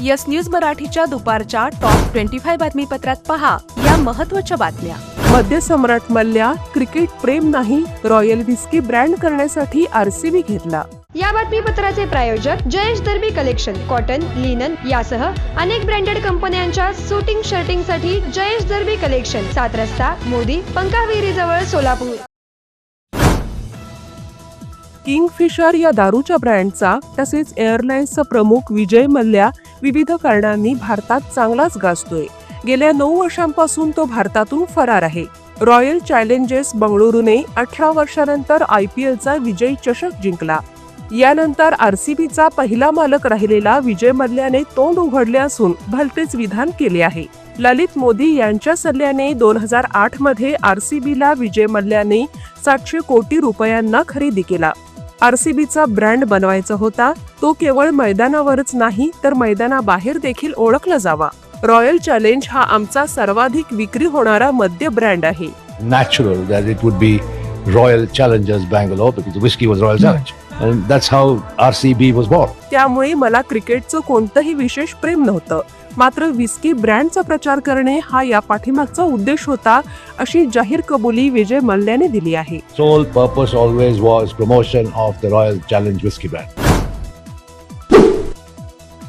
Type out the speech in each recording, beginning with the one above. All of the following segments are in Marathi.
यस न्यूज मराठीच्या दुपारच्या टॉप ट्वेंटी फाय बातमीपत्रात पहा या महत्त्वाच्या बातम्या. मद्यसम्राट मल्ल्या क्रिकेट प्रेम नाही रॉयल विस्की ब्रँड करण्यासाठी आरसीबी घेतला. या बातमीपत्राचे प्रायोजक Jayesh Darbi collection cotton linen यासह अनेक ब्रँडेड कंपन्यांच्या सुटिंग शर्टिंगसाठी जयेश दर्बी कलेक्शन सात रस्ता मोदी पंकाविरी जवळ सोलापूर. किंगफिशर या दारूच्या ब्रँडचा तसेच एअरलाइन्सचा प्रमुख विजय मल्ल्या विविध कारणांनी भारतात चांगलाच गाजतोय. गेल्या नऊ वर्षांपासून तो भारतातून फरार आहे. रॉयल चॅलेंजर्स बंगळुरूने अठरा वर्षानंतर आय पी एलचा विजयी चषक जिंकला. यानंतर आर सी बीचा पहिला मालक राहिलेला विजय मल्ल्याने तोंड उघडले असून भलतेच विधान केले आहे. ललित मोदी यांच्या सल्ल्याने दोन हजार आठमध्ये बीला विजय मल्ल्याने सातशे कोटी रुपयांना खरेदी केला. आरसीबीचा ब्रँड बनवायचा होता तो केवळ मैदानावरच नाही तर मैदानाबाहेर देखील ओळखला जावा. रॉयल चॅलेंज हा आमचा सर्वाधिक विक्री होणारा मद्य ब्रँड आहे. Natural that it would be Royal Challengers Bangalore because whisky was Royal Challenge And that's how RCB was born. त्यामुळे मला क्रिकेटचं कोणतंही विशेष प्रेम नव्हतं मात्र विस्की ब्रँडचा प्रचार करणे हा या पाठीमागचा उद्देश होता अशी जाहीर कबुली विजय मल्ल्याने दिली आहे Sole purpose always was promotion of the Royal Challenge whiskey brand.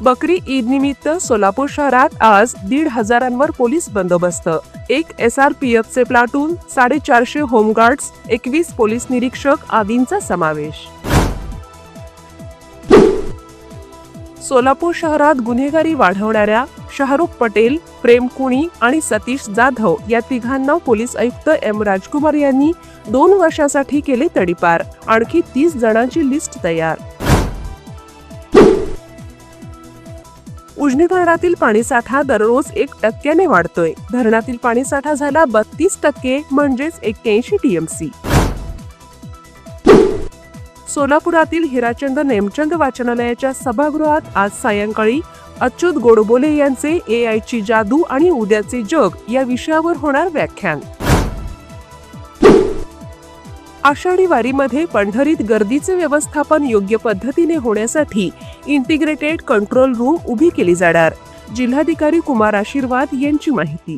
बकरी ईद निमित्त सोलापूर शहरात आज दीड हजारांवर पोलीस बंदोबस्त एक एस आर पी एफ चे प्लाटून साडेचारशे होमगार्ड्स एकवीस पोलीस निरीक्षक आदींचा समावेश सोलापूर शहरात गुन्हेगारी वाढवणाऱ्या शाहरुख पटेल प्रेम कुणी आणि सतीश जाधव या तिघांना पोलीस आयुक्त एम राजकुमार यांनी दोन वर्षासाठी केले तडीपार. आणखी तीस जणांची लिस्ट तयार. उजनी धरणातील पाणीसाठा दररोज एक टक्क्याने वाढतोय. धरणातील पाणीसाठा झाला बत्तीस टक्के म्हणजेच एक्क्याऐंशी टीएमसी. सोलापुरातील हिराचंद नेमचंद वाचनालयाच्या सभागृहात आज सायंकाळी अच्युत गोडबोले यांचे ए आयची जादू आणि उद्याचे जग या विषयावर होणार व्याख्यान. आषाढी वारीमध्ये पंढरीत गर्दीचे व्यवस्थापन योग्य पद्धतीने होण्यासाठी इंटिग्रेटेड कंट्रोल रूम उभी केली जाणार. जिल्हाधिकारी कुमार आशीर्वाद यांची माहिती.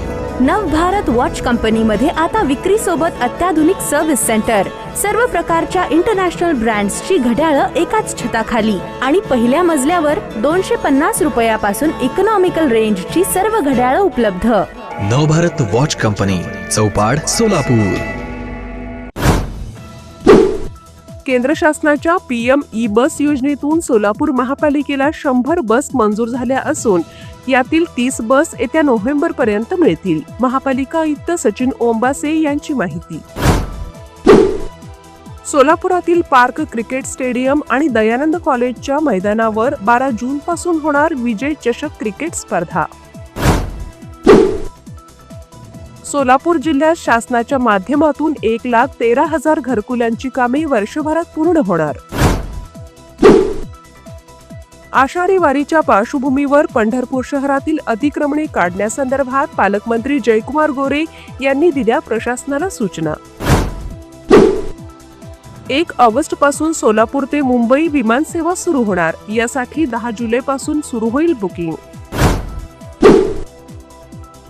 नव भारत वॉच कंपनीमध्ये आता विक्री सोबत अत्याधुनिक सर्व्हिस सेंटर सर्व प्रकारच्या इंटरनॅशनल ब्रँड्सची घड्याळं एकाच छताखाली. आणि पहिल्या मजल्यावर दोनशे पन्नास रुपयापासून इकॉनॉमिकल रेंजची सर्व घड्याळं उपलब्ध. Nav Bharat watch company Chaupad Solapur. केंद्र शासनाच्या पीएम ई बस योजनेतून सोलापूर महापालिकेला शंभर बस मंजूर झाल्या असून यातील तीस बस येत्या नोव्हेंबर पर्यंत मिळतील. महापालिका आयुक्त सचिन ओंबासे यांची माहिती. सोलापुरातील पार्क क्रिकेट स्टेडियम आणि दयानंद कॉलेजच्या मैदानावर बारा जून पासून होणार विजय चषक क्रिकेट स्पर्धा. सोलापूर जिल्ह्यात शासनाच्या माध्यमातून एक लाख तेरा हजार घरकुलांची कामे वर्षभरात पूर्ण होणार. आषाढी वारीच्या पार्श्वभूमीवर पंढरपूर शहरातील अतिक्रमणे काढण्यासंदर्भात पालकमंत्री जयकुमार गोरे यांनी दिल्या प्रशासनाला सूचना. एक ऑगस्टपासून सोलापूर ते मुंबई विमानसेवा सुरू होणार. यासाठी दहा जुलै पासून सुरू होईल बुकिंग.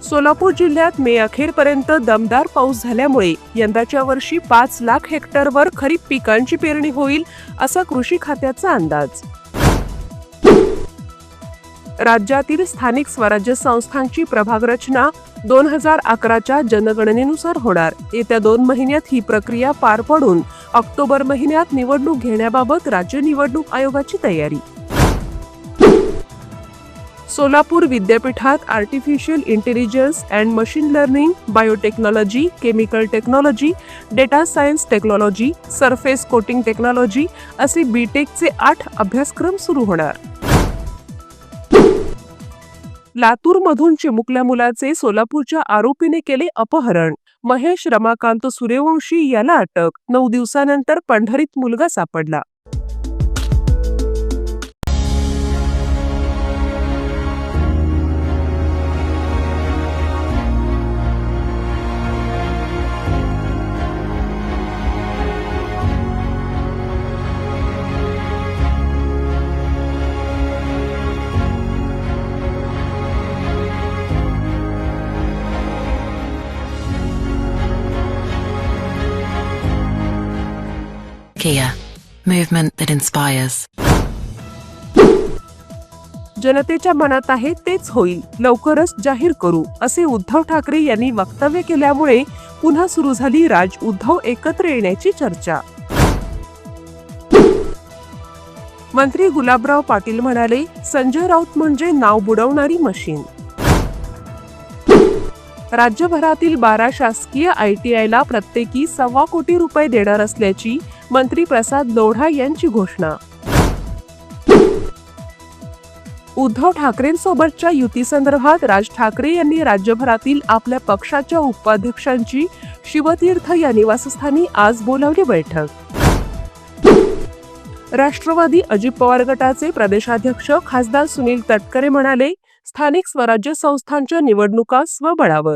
सोलापूर जिल्ह्यात मे अखेरपर्यंत दमदार पाऊस झाल्यामुळे यंदाच्या वर्षी पाच लाख हेक्टरवर खरीप पिकांची पेरणी होईल असा कृषी खात्याचा अंदाज. राज्यातील स्थानिक स्वराज्य संस्थांची प्रभाग रचना दोन हजार अकराच्या जनगणनेनुसार होणार. येत्या दोन महिन्यात ही प्रक्रिया पार पडून ऑक्टोबर महिन्यात निवडणूक घेण्याबाबत राज्य निवडणूक आयोगाची तयारी. सोलापूर विद्यापीठात artificial intelligence and machine learning biotechnology chemical technology data science technology surface coating technology असे बीटेकचे आठ अभ्यासक्रम सुरू होणार. लातूरमधून चिमुकल्या मुलाचे सोलापूरच्या आरोपीने केले अपहरण. महेश रमाकांत सूर्यवंशी याला अटक. नऊ दिवसानंतर पंढरीत मुलगा सापडला. Kia, movement that inspires. जनतेच्या मनात आहे तेच होईल. लवकरच जाहीर करू असे उद्धव ठाकरे यांनी वक्तव्य केल्यामुळे पुन्हा सुरू झाली राज उद्धव एकत्र येण्याची चर्चा. मंत्री गुलाबराव पाटील म्हणाले संजय राऊत म्हणजे नाव बुडवणारी मशीन. राज्यभरातील बारा शासकीय आयटीआयला प्रत्येकी सव्वा कोटी रुपये देणार असल्याची मंत्री प्रसाद लोढा यांची घोषणा. उद्धव ठाकरेंसोबतच्या युतीसंदर्भात राज ठाकरे यांनी राज्यभरातील आपल्या पक्षाच्या उपाध्यक्षांची शिवतीर्थ या निवासस्थानी आज बोलावली बैठक. राष्ट्रवादी अजित पवार गटाचे प्रदेशाध्यक्ष खासदार सुनील तटकरे म्हणाले स्थानिक स्वराज्य संस्थांच्या निवडणुका स्वबळावर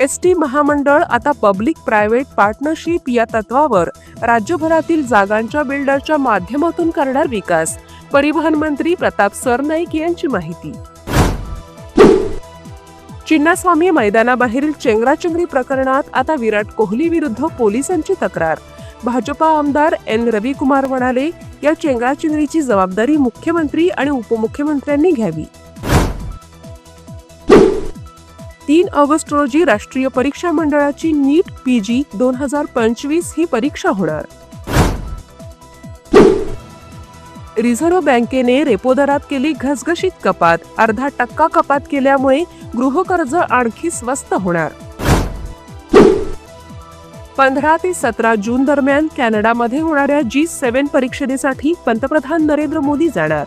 एस टी महामंडळ आता पब्लिक प्रायव्हेट पार्टनरशिप या तत्वावर राज्यभरातील जागांच्या बिल्डरच्या माध्यमातून करणार विकास. परिवहन मंत्री प्रताप सरनाईक यांची माहिती. चिन्नास्वामी मैदानाबाहेरील चेंगराचेंगरी प्रकरणात आता विराट कोहली विरुद्ध पोलिसांची तक्रार. भाजपा आमदार एन. रविकुमार म्हणाले या चेंगराचेंगरीची जबाबदारी मुख्यमंत्री आणि उपमुख्यमंत्र्यांनी घ्यावी. तीन ऑगस्ट रोजी राष्ट्रीय परीक्षा मंडळाची नीट पी जी दोन हजार पंचवीस ही परीक्षा होणार. रिझर्व्ह बँकेने रेपो दरात केली घसघशीत कपात. अर्धा टक्का कपात केल्यामुळे गृहकर्ज आणखी स्वस्त होणार. पंधरा ते सतरा जून दरम्यान कॅनडामध्ये होणाऱ्या जी सेव्हन परीक्षेसाठी पंतप्रधान नरेंद्र मोदी जाणार.